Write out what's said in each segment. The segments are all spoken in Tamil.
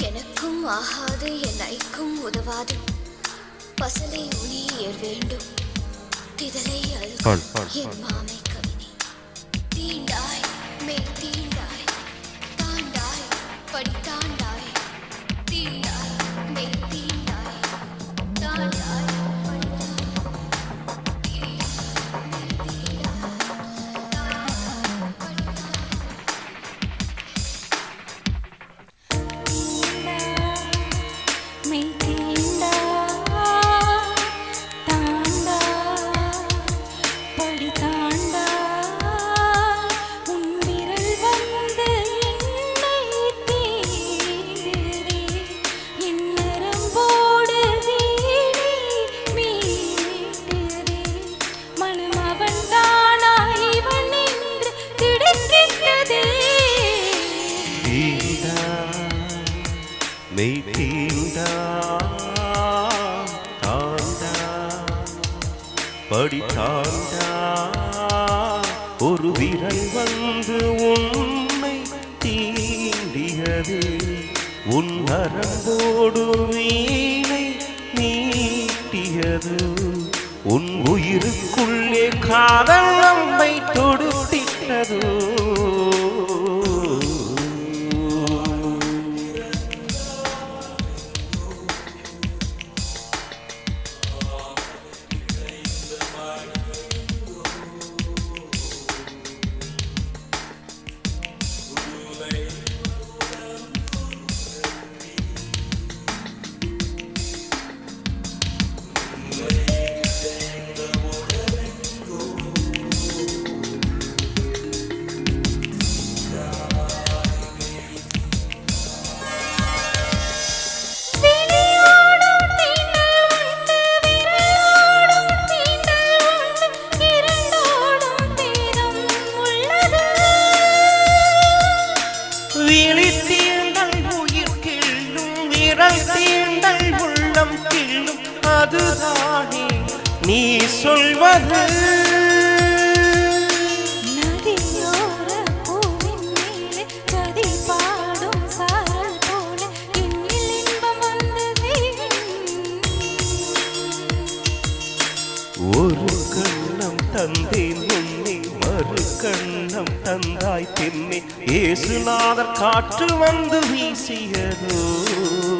எனக்கும் ஆகாது என் ஐக்கும் உதவாது. பசலை உனியர் வேண்டும். திதலை என் மாமை கவினி. தீண்டாய் மே தீண்டாய். தாண்டாய் படி மெய் தாண்டா படி ஒரு விரல் வந்து உண்மை தீண்டியது. உன் நரம்போடு வீணை நீட்டியது. உன் உயிருக்குள்ளே காதலம் தீண்டல் உள்ளம் கிள்ளும் அதுதானே. நீ சொல்வது. ஒரு கண்ணம் தந்தேன் உன்னை மறு கண்ணம் தந்தாய் தென்னை ஏசுநாதர் காற்று வந்து வீசியதோ.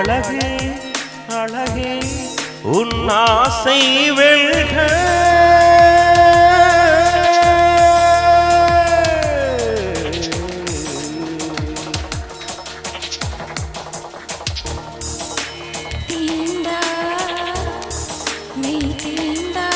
அழகே அழகே. உன் ஆசை வெல்க. தீண்டா மெய் தீண்டா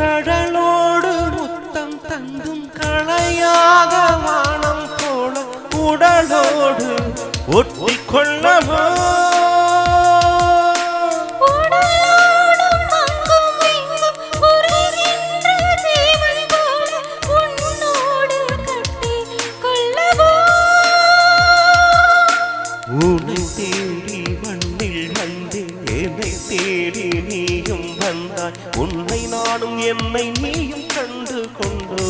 கடலோடு முத்தம் தந்தும் களையாத வானம் போல உடலோடு ஒட்டி கொள்ளவோ உடலோடும் என்னை நீயும் கண்டு கொண்டோ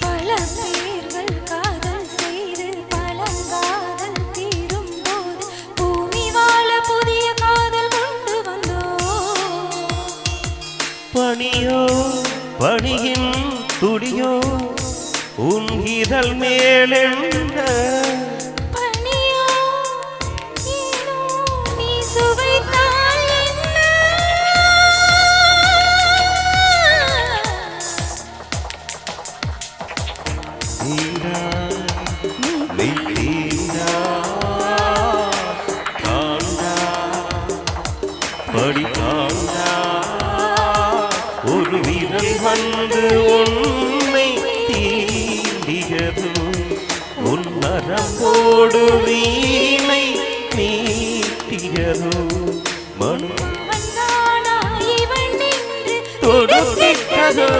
பல பேர்கள் காதல் செய்து பழங்காதல் தீரும் போது பூமி வாழ புதிய காதல் கொண்டு வந்தோ. பனியோ பனியின் துடியோ உன் இதழ் மேலென்ற தீண்டியது உன் நரம்போடு வீணை மீட்டியது மனு தொடுத்திட்டதோ.